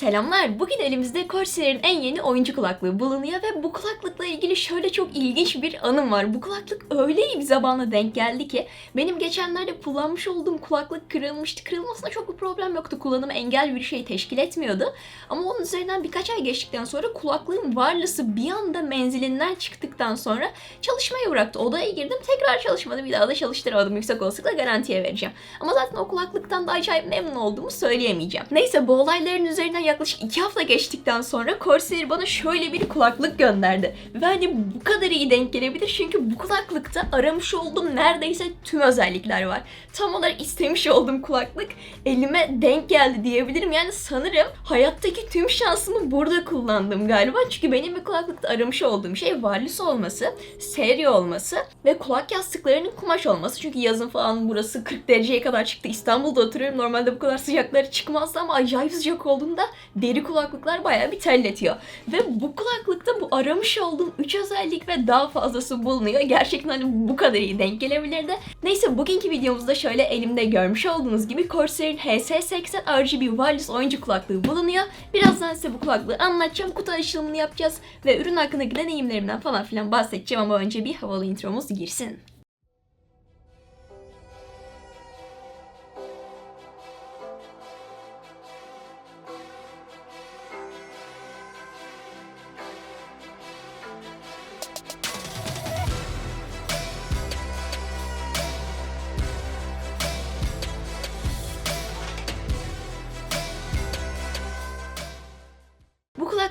Selamlar. Bugün elimizde Corsair'in en yeni oyuncu kulaklığı bulunuyor ve bu kulaklıkla ilgili şöyle çok ilginç bir anım var. Bu kulaklık öyle iyi bir zamana denk geldi ki benim geçenlerde kullanmış olduğum kulaklık kırılmıştı. Kırılmasına çok bir problem yoktu. Kullanımı engel bir şey teşkil etmiyordu. Ama onun üzerinden birkaç ay geçtikten sonra kulaklığın varlısı bir anda menzilinden çıktıktan sonra çalışmayı bıraktı. Odaya girdim tekrar çalışmadı. Bir daha da çalıştıramadım. Yüksek olasılıkla garantiye vereceğim. Ama zaten o kulaklıktan da acayip memnun olduğumu söyleyemeyeceğim. Neyse bu olayların üzerinden yaklaşık iki hafta geçtikten sonra Corsair bana şöyle bir kulaklık gönderdi. Ve hani bu kadar iyi denk gelebilir çünkü bu kulaklıkta aramış olduğum neredeyse tüm özellikler var. Tam olarak istemiş olduğum kulaklık elime denk geldi diyebilirim. Yani sanırım hayattaki tüm şansımı burada kullandım galiba. Çünkü benim bir kulaklıkta aramış olduğum şey wireless olması, seri olması ve kulak yastıklarının kumaş olması. Çünkü yazın falan burası 40 dereceye kadar çıktı. İstanbul'da oturuyorum. Normalde bu kadar sıcakları çıkmazdı ama acayip sıcak olduğunda deri kulaklıklar bayağı bir terletiyor. Ve bu kulaklıkta bu aramış olduğum 3 özellik ve daha fazlası bulunuyor. Gerçekten hani bu kadar iyi denk gelebilirdi. Neyse bugünkü videomuzda şöyle elimde görmüş olduğunuz gibi Corsair'in HS80 RGB wireless oyuncu kulaklığı bulunuyor. Birazdan size bu kulaklığı anlatacağım. Kutu açılımını yapacağız ve ürün hakkındaki deneyimlerimden falan filan bahsedeceğim ama önce bir havalı intromuz girsin.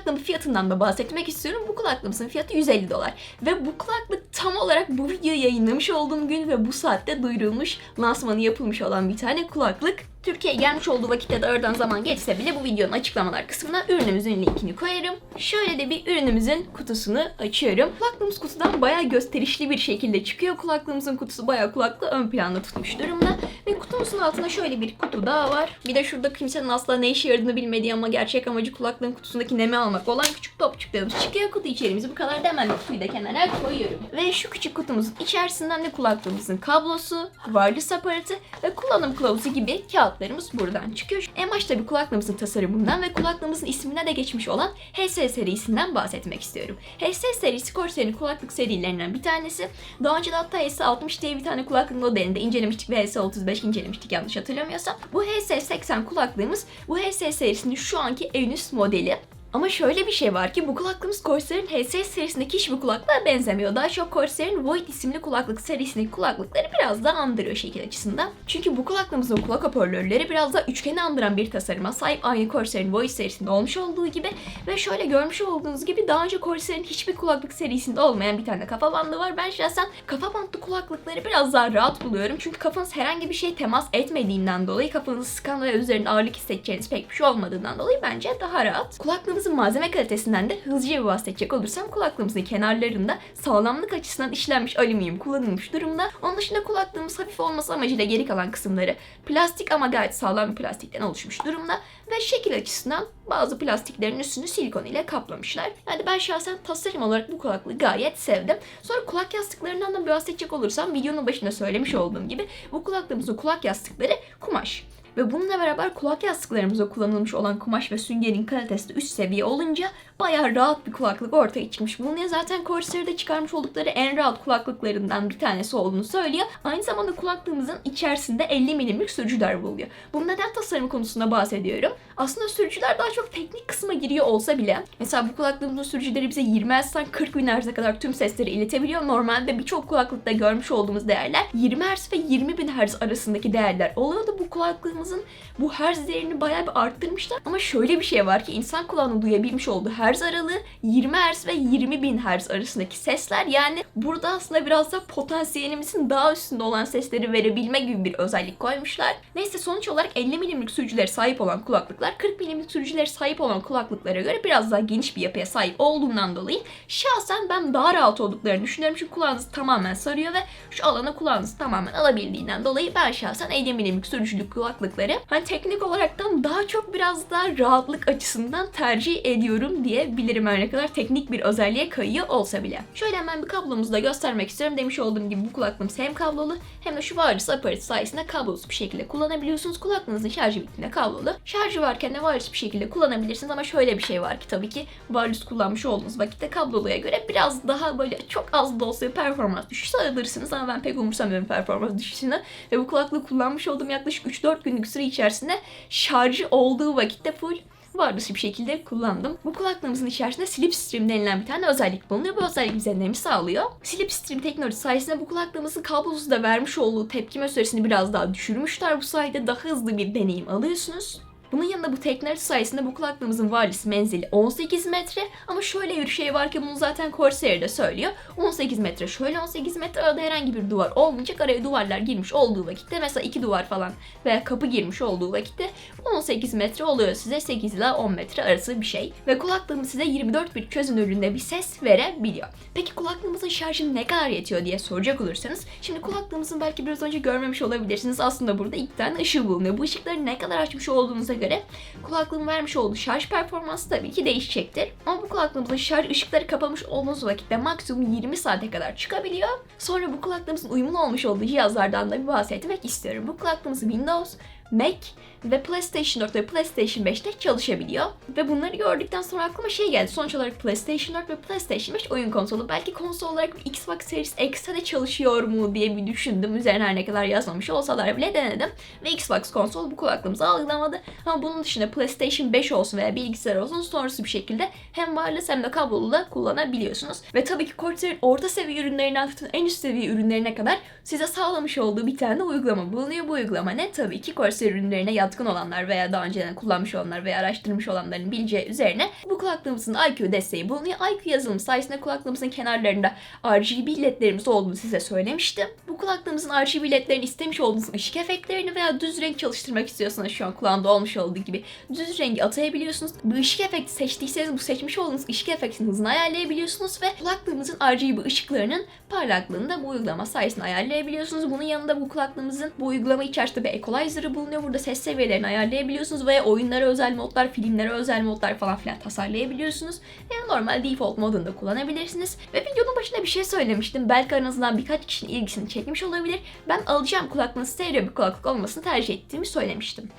Kulaklığın fiyatından da bahsetmek istiyorum. Bu kulaklığımızın fiyatı 150 dolar. Ve bu kulaklık tam olarak bu videoyu yayınlamış olduğum gün ve bu saatte duyurulmuş, lansmanı yapılmış olan bir tane kulaklık. Türkiye'ye gelmiş olduğu vakitte de aradan zaman geçse bile bu videonun açıklamalar kısmına ürünümüzün linkini koyarım. Şöyle de bir ürünümüzün kutusunu açıyorum. Kulaklığımız kutudan bayağı gösterişli bir şekilde çıkıyor. Kulaklığımızın kutusu bayağı kulaklığı ön planda tutmuş durumda. Ve kutumuzun altında şöyle bir kutu daha var. Bir de şurada kimsenin asla ne işe yaradığını bilmediği ama gerçek amacı kulaklığın kutusundaki nemi almak olan küçük topçuklarımız çıkıyor. Kutu içeriğimizi bu kadar da hemen kutuyu da kenara koyuyorum. Ve şu küçük kutumuzun içerisinden de kulaklığımızın kablosu, wireless aparatı ve kullanım kılavuzu gibi kağıtlarımız buradan çıkıyor. En başta bir kulaklığımızın tasarımından ve kulaklığımızın ismine de geçmiş olan HS serisinden bahsetmek istiyorum. HS serisi Corsair'in kulaklık serilerinden bir tanesi. Daha önce de hatta HS60 diye bir tane kulaklık modelini de incelemiştik ve HS35 incelemiştik yanlış hatırlamıyorsam. Bu HS80 kulaklığımız bu HS serisinin şu anki en üst modeli. Ama şöyle bir şey var ki bu kulaklığımız Corsair'in HS serisindeki hiçbir kulaklığa benzemiyor. Daha çok Corsair'in Void isimli kulaklık serisindeki kulaklıkları biraz daha andırıyor şekil açısından. Çünkü bu kulaklığımızın kulak hoparlörleri biraz daha üçgeni andıran bir tasarıma sahip aynı Corsair'in Void serisinde olmuş olduğu gibi ve şöyle görmüş olduğunuz gibi daha önce Corsair'in hiçbir kulaklık serisinde olmayan bir tane kafa bandı var. Ben şahsen kafa bantlı kulaklıkları biraz daha rahat buluyorum. Çünkü kafanız herhangi bir şey temas etmediğinden dolayı kafanızı sıkan ve üzerinde ağırlık hissedeceğiniz pek bir şey olmadığından dolayı bence daha rahat. Kulaklığımızın malzeme kalitesinden de hızlıca bir bahsedecek olursam kulaklığımızın kenarlarında sağlamlık açısından işlenmiş alüminyum kullanılmış durumda. Onun dışında kulaklığımız hafif olması amacıyla geri kalan kısımları plastik ama gayet sağlam bir plastikten oluşmuş durumda ve şekil açısından bazı plastiklerin üstünü silikon ile kaplamışlar. Yani ben şahsen tasarım olarak bu kulaklığı gayet sevdim. Sonra kulak yastıklarından da bahsedecek olursam videonun başında söylemiş olduğum gibi bu kulaklığımızın kulak yastıkları kumaş. Ve bununla beraber kulak yastıklarımıza kullanılmış olan kumaş ve süngerin kalitesi de üst seviye olunca bayağı rahat bir kulaklık ortaya çıkmış bulunuyor. Zaten Corsair'de çıkarmış oldukları en rahat kulaklıklarından bir tanesi olduğunu söylüyor. Aynı zamanda kulaklığımızın içerisinde 50 milimlik sürücüler bulunuyor. Bu neden tasarım konusunda bahsediyorum? Aslında sürücüler daha çok teknik kısma giriyor olsa bile mesela bu kulaklığımızın sürücüleri bize 20 Hz'den 40 bin Hz'e kadar tüm sesleri iletebiliyor. Normalde birçok kulaklıkta görmüş olduğumuz değerler 20 Hz ve 20 bin Hz arasındaki değerler oluyordu. Bu kulaklığımızın bu Hz değerini bayağı bir arttırmışlar. Ama şöyle bir şey var ki insan kulağını duyabilmiş olduğu Hz aralığı 20 Hz ve 20 bin Hz arasındaki sesler. Yani burada aslında biraz da potansiyelimizin daha üstünde olan sesleri verebilme gibi bir özellik koymuşlar. Neyse sonuç olarak 50 milimlik sürücülere sahip olan kulaklıklar 40 milimlik sürücülere sahip olan kulaklıklara göre biraz daha geniş bir yapıya sahip olduğundan dolayı şahsen ben daha rahat olduklarını düşünüyorum. Çünkü kulağınızı tamamen sarıyor ve şu alana kulağınızı tamamen alabildiğinden dolayı ben şahsen 50 milimlik sürücülük kulaklık kulaklıkları. Hani teknik olaraktan daha çok biraz daha rahatlık açısından tercih ediyorum diyebilirim her ne kadar teknik bir özelliğe kayıyor olsa bile. Şöyle hemen bir kablomuzu da göstermek istiyorum. Demiş olduğum gibi bu kulaklığımız hem kablolu hem de şu wireless aparatı sayesinde kablosuz bir şekilde kullanabiliyorsunuz. Kulaklığınızın şarjı bittiğinde kablolu. Şarjı varken de wireless bir şekilde kullanabilirsiniz ama şöyle bir şey var ki tabii ki wireless kullanmış olduğunuz vakitte kabloluya göre biraz daha böyle çok az da olsa performans düşüşü alırsınız ama ben pek umursamıyorum performans düşüşünü ve bu kulaklığı kullanmış olduğum yaklaşık 3-4 günlük süre içerisinde şarjı olduğu vakitte full wireless bir şekilde kullandım. Bu kulaklığımızın içerisinde Slipstream denilen bir tane özellik bulunuyor. Bu özellik bize nemi sağlıyor. Slipstream teknolojisi sayesinde bu kulaklığımızın kablosuz da vermiş olduğu tepkime süresini biraz daha düşürmüşler. Bu sayede daha hızlı bir deneyim alıyorsunuz. Bunun yanında bu teknoloji sayesinde bu kulaklığımızın wireless menzili 18 metre ama şöyle bir şey var ki bunu zaten Corsair de söylüyor. 18 metre şöyle 18 metre arada herhangi bir duvar olmayacak. Araya duvarlar girmiş olduğu vakitte mesela iki duvar falan veya kapı girmiş olduğu vakitte 18 metre oluyor size 8 ile 10 metre arası bir şey. Ve kulaklığımız size 24 bit çözünürlüğünde bir ses verebiliyor. Peki kulaklığımızın şarjı ne kadar yetiyor diye soracak olursanız şimdi kulaklığımızın belki biraz önce görmemiş olabilirsiniz. Aslında burada iki tane ışığı bulunuyor. Bu ışıkları ne kadar açmış olduğunuza göre kulaklığın vermiş olduğu şarj performansı tabii ki değişecektir. Ama bu kulaklığımızın şarj ışıkları kapamış olduğunuz vakitte maksimum 20 saate kadar çıkabiliyor. Sonra bu kulaklığımızın uyumlu olmuş olduğu cihazlardan da bir bahsetmek istiyorum. Bu kulaklığımız Windows, Mac ve PlayStation 4 ve PlayStation 5'te çalışabiliyor. Ve bunları gördükten sonra aklıma şey geldi. Sonuç olarak PlayStation 4 ve PlayStation 5 oyun konsolu. Belki konsol olarak Xbox Series X'e de çalışıyor mu diye bir düşündüm. Üzerine her ne kadar yazmamış olsalar bile denedim. Ve Xbox konsol bu kulaklığımızı algılamadı. Ama bunun dışında PlayStation 5 olsun veya bilgisayar olsun sonrası bir şekilde hem wireless hem de kablolu da kullanabiliyorsunuz. Ve tabii ki Corsair'in orta seviye ürünlerinden tutun en üst seviye ürünlerine kadar size sağlamış olduğu bir tane uygulama bulunuyor. Bu uygulama ne? Tabii ki Corsair ürünlerine yatkın olanlar veya daha önceden kullanmış olanlar veya araştırmış olanların bileceği üzerine bu kulaklığımızın IQ desteği bulunuyor. IQ yazılımı sayesinde kulaklığımızın kenarlarında RGB ledlerimiz olduğunu size söylemiştim. Bu kulaklığımızın RGB ledlerini istemiş olduğunuz ışık efektlerini veya düz renk çalıştırmak istiyorsanız şu an kulağımda olmuş olduğu gibi düz rengi atayabiliyorsunuz. Bu ışık efekti seçtiyseniz bu seçmiş olduğunuz ışık efektinin hızını ayarlayabiliyorsunuz ve kulaklığımızın RGB ışıklarının parlaklığını da bu uygulama sayesinde ayarlayabiliyorsunuz. Bunun yanında bu kulaklığımızın bu uygulama içerisinde bir equalizer'ı bulunuyor. Burada ses seviyelerini ayarlayabiliyorsunuz veya oyunlara özel modlar, filmlere özel modlar falan filan tasarlayabiliyorsunuz. Yani normal default modunda kullanabilirsiniz. Ve videonun başında bir şey söylemiştim. Belki aranızdan birkaç kişinin ilgisini çekmiş olabilir. Ben alacağım kulaklığın stereo bir kulaklık olmasını tercih ettiğimi söylemiştim.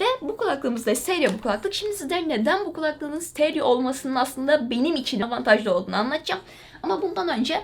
Ve bu kulaklığımız da stereo bir kulaklık. Şimdi sizlere neden bu kulaklığın stereo olmasının aslında benim için avantajlı olduğunu anlatacağım. Ama bundan önce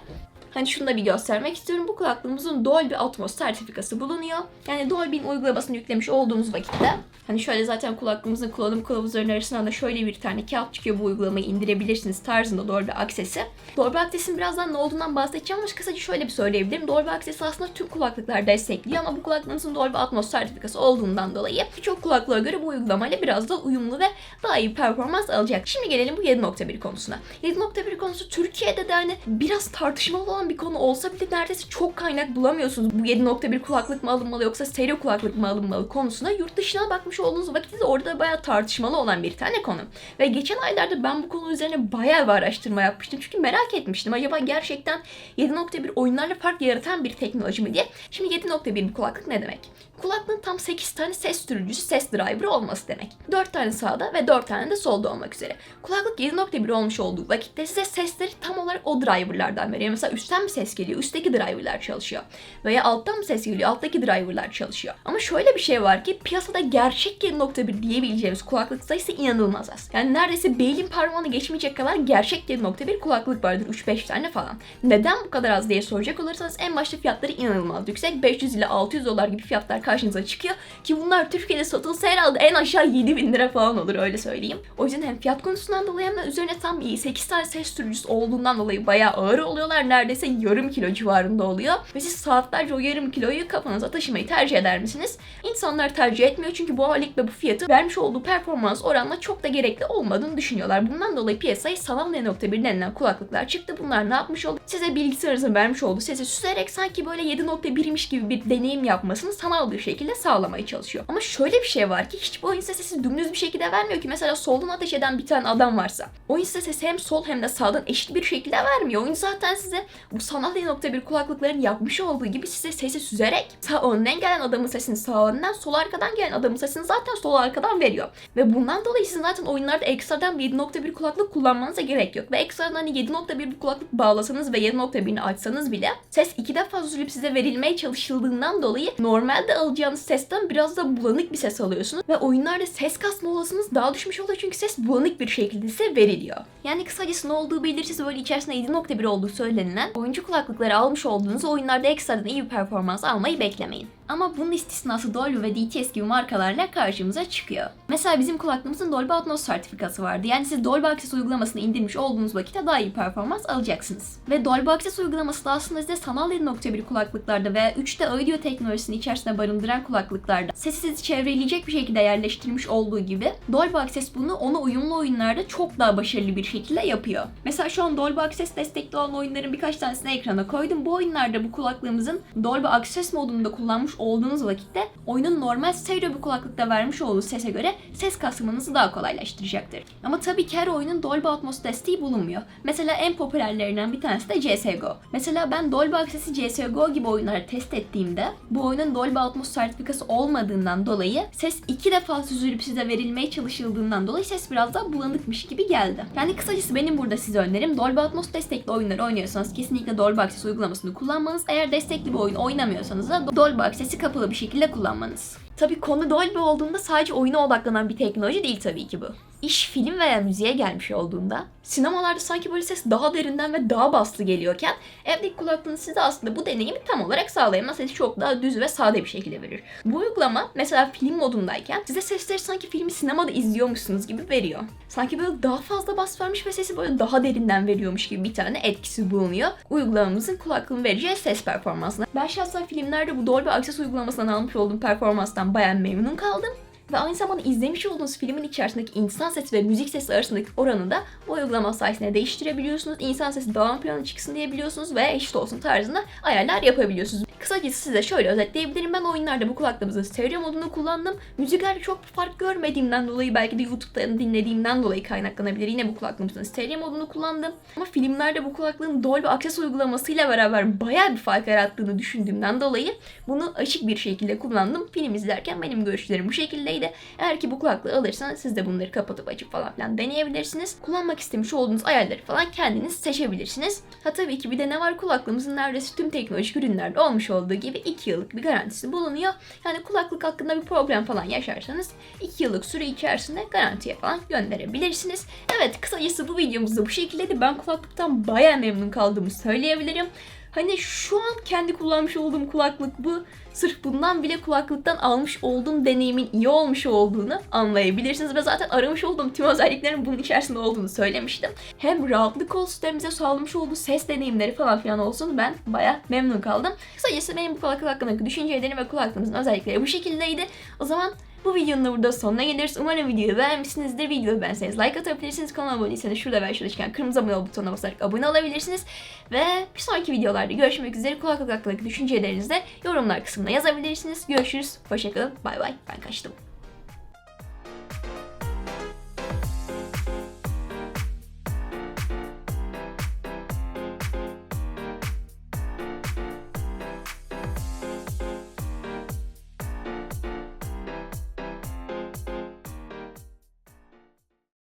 Hani şunu da bir göstermek istiyorum. Bu kulaklığımızın Dolby Atmos sertifikası bulunuyor. Yani Dolby'nin uygulamasını yüklemiş olduğunuz vakitte Hani şöyle zaten kulaklığımızın kullanım kılavuzlarının arasından da şöyle bir tane kağıt çıkıyor bu uygulamayı indirebilirsiniz tarzında Dolby Access'i. Dolby Access'in birazdan ne olduğundan bahsedeceğim ama kısaca şöyle bir söyleyebilirim. Dolby Access aslında tüm kulaklıklar destekliyor ama bu kulaklığınızın Dolby Atmos sertifikası olduğundan dolayı birçok kulaklığa göre bu uygulamayla biraz da uyumlu ve daha iyi performans alacak. Şimdi gelelim bu 7.1 konusuna. 7.1 konusu Türkiye'de de hani biraz tartışmalı olan bir konu olsa bile neredeyse çok kaynak bulamıyorsunuz. Bu 7.1 kulaklık mı alınmalı yoksa stereo kulaklık mı alınmalı konusuna. Yurt dışına bakmış olduğunuz vakitte orada bayağı tartışmalı olan bir tane konu. Ve geçen aylarda ben bu konu üzerine bayağı bir araştırma yapmıştım. Çünkü merak etmiştim. Acaba gerçekten 7.1 oyunlarla fark yaratan bir teknoloji mi diye. Şimdi 7.1 bir kulaklık ne demek? Kulaklığın tam 8 tane ses sürücüsü, ses driver'ı olması demek. 4 tane sağda ve 4 tane de solda olmak üzere. Kulaklık 7.1 olmuş olduğu vakitte size sesleri tam olarak o driver'lardan veriyor. Mesela üstten bir ses geliyor, üstteki driver'lar çalışıyor. Veya alttan bir ses geliyor, alttaki driver'lar çalışıyor. Ama şöyle bir şey var ki piyasada gerçek 7.1 diyebileceğimiz kulaklık sayısı inanılmaz az. Yani neredeyse beyin parmağını geçmeyecek kadar gerçek 7.1 kulaklık vardır. 3-5 tane falan. Neden bu kadar az diye soracak olursanız en başta fiyatları inanılmaz yüksek. 500 ile 600 dolar gibi fiyatlar karşınıza çıkıyor. Ki bunlar Türkiye'de satılsa herhalde en aşağı 7000 lira falan olur öyle söyleyeyim. O yüzden hem fiyat konusundan dolayı hem de üzerine tam iyi 8 tane ses sürücüsü olduğundan dolayı bayağı ağır oluyorlar. Neredeyse yarım kilo civarında oluyor. Ve siz saatlerce o yarım kiloyu kafanıza taşımayı tercih eder misiniz? İnsanlar tercih etmiyor çünkü bu alet ve bu fiyatı vermiş olduğu performans oranla çok da gerekli olmadığını düşünüyorlar. Bundan dolayı piyasaya sanal N.1 denilen kulaklıklar çıktı. Bunlar ne yapmış oldu? Size bilgisayarınızın vermiş olduğu sesi süzerek sanki böyle 7.1'miş gibi bir deneyim yapmasını sanal kaldığı şekilde sağlamaya çalışıyor. Ama şöyle bir şey var ki hiçbir oyun size sesi dümdüz bir şekilde vermiyor ki. Mesela soldan ateş eden bir tane adam varsa. Oyun size sesi hem sol hem de sağdan eşit bir şekilde vermiyor. Oyun zaten size bu sanal bir kulaklıkların yapmış olduğu gibi size sesi süzerek sağ önden gelen adamın sesini sağ önden, sol arkadan gelen adamın sesini zaten sol arkadan veriyor. Ve bundan dolayı sizin zaten oyunlarda ekstradan bir 7.1 kulaklık kullanmanıza gerek yok. Ve ekstradan hani 7.1 bir kulaklık bağlasanız ve 7.1'ini açsanız bile ses iki defa süzülüp size verilmeye çalışıldığından dolayı normalde alacağınız sesten biraz da bulanık bir ses alıyorsunuz. Ve oyunlarda ses kasma olasılığınız daha düşmüş oluyor çünkü ses bulanık bir şekilde size veriliyor. Yani kısacası ne olduğu belirsiz böyle içerisinde 7.1 olduğu söylenilen oyuncu kulaklıkları almış olduğunuz oyunlarda ekstradan iyi bir performans almayı beklemeyin. Ama bunun istisnası Dolby ve DTS gibi markalarla karşımıza çıkıyor. Mesela bizim kulaklığımızın Dolby Atmos sertifikası vardı. Yani siz Dolby Access uygulamasını indirmiş olduğunuz vakitte daha iyi performans alacaksınız. Ve Dolby Access uygulaması da aslında size sanal 7.1 kulaklıklarda veya 3D audio teknolojisini içerisinde barındıran kulaklıklarda sesi sizi çevreleyecek bir şekilde yerleştirilmiş olduğu gibi Dolby Access bunu ona uyumlu oyunlarda çok daha başarılı bir şekilde yapıyor. Mesela şu an Dolby Access destekli olan oyunların birkaç tanesini ekrana koydum. Bu oyunlarda bu kulaklığımızın Dolby Access modunda kullanmış olduğunuz vakitte oyunun normal stereo bir kulaklıkta vermiş olduğu sese göre ses kasmanızı daha kolaylaştıracaktır. Ama tabii ki her oyunun Dolby Atmos desteği bulunmuyor. Mesela en popülerlerinden bir tanesi de CSGO. Mesela ben Dolby Access'i CSGO gibi oyunları test ettiğimde bu oyunun Dolby Atmos sertifikası olmadığından dolayı ses iki defa süzülüp size verilmeye çalışıldığından dolayı ses biraz daha bulanıkmış gibi geldi. Yani kısacası benim burada size önerim Dolby Atmos destekli oyunları oynuyorsanız kesinlikle Dolby Access uygulamasını kullanmanız. Eğer destekli bir oyun oynamıyorsanız da Dolby Access'i kapalı bir şekilde kullanmanız. Tabii konu Dolby olduğunda sadece oyuna odaklanan bir teknoloji değil tabii ki bu. İş film veya müziğe gelmiş olduğunda sinemalarda sanki böyle ses daha derinden ve daha baslı geliyorken evdeki kulaklığınız size aslında bu deneyimi tam olarak sağlayamaz. Sesi çok daha düz ve sade bir şekilde verir. Bu uygulama mesela film modundayken size sesleri sanki filmi sinemada izliyormuşsunuz gibi veriyor. Sanki böyle daha fazla bas vermiş ve sesi böyle daha derinden veriyormuş gibi bir tane etkisi bulunuyor. Uygulamamızın kulaklığın vereceği ses performansına. Ben şahsen filmlerde bu Dolby Access uygulamasından almış olduğum performanstan bayağı memnun kaldım. Ve aynı zamanda izlemiş olduğunuz filmin içerisindeki insan sesi ve müzik sesi arasındaki oranı da bu uygulama sayesinde değiştirebiliyorsunuz. İnsan sesi ön plana çıksın diyebiliyorsunuz ve eşit olsun tarzında ayarlar yapabiliyorsunuz. Kısacası size şöyle özetleyebilirim. Ben oyunlarda bu kulaklığımızın stereo modunu kullandım. Müziklerde çok fark görmediğimden dolayı belki de YouTube'da dinlediğimden dolayı kaynaklanabilir. Yine bu kulaklığımızın stereo modunu kullandım. Ama filmlerde bu kulaklığın Dolby Access uygulamasıyla beraber bayağı bir fark yarattığını düşündüğümden dolayı bunu açık bir şekilde kullandım. Film izlerken benim görüşlerim bu şekildeydi. Eğer ki bu kulaklığı alırsanız siz de bunları kapatıp açıp falan filan deneyebilirsiniz. Kullanmak istemiş olduğunuz ayarları falan kendiniz seçebilirsiniz. Ha tabii ki bir de ne var kulaklığımızın neredeyse tüm teknolojik ürünlerde olmuş olduğu gibi 2 yıllık bir garantisi bulunuyor. Yani kulaklık hakkında bir problem falan yaşarsanız 2 yıllık süre içerisinde garantiye falan gönderebilirsiniz. Evet kısacası bu videomuzda bu şekildeydi. Ben kulaklıktan baya memnun kaldığımı söyleyebilirim. Hani şu an kendi kullanmış olduğum kulaklık bu. Sırf bundan bile kulaklıktan almış olduğum deneyimin iyi olmuş olduğunu anlayabilirsiniz. Ve zaten aramış olduğum tüm özelliklerin bunun içerisinde olduğunu söylemiştim. Hem rahatlık olsun hem bize sağlamış olduğu ses deneyimleri falan filan olsun ben baya memnun kaldım. Kısacası benim bu kulaklık hakkındaki düşüncelerim ve kulaklığımızın özellikleri bu şekildeydi. O zaman bu videonun da burada sonuna geliriz. Umarım videoyu beğenmişsinizdir. Videoyu beğenseniz like atabilirsiniz. Kanala abone değilseniz şurada ve şurada çıkan kırmızı abone ol butonuna basarak abone olabilirsiniz. Ve bir sonraki videolarda görüşmek üzere. Kulaklık hakkındaki düşüncelerinizi de yorumlar kısmına yazabilirsiniz. Görüşürüz. Hoşçakalın. Bay bay. Ben kaçtım.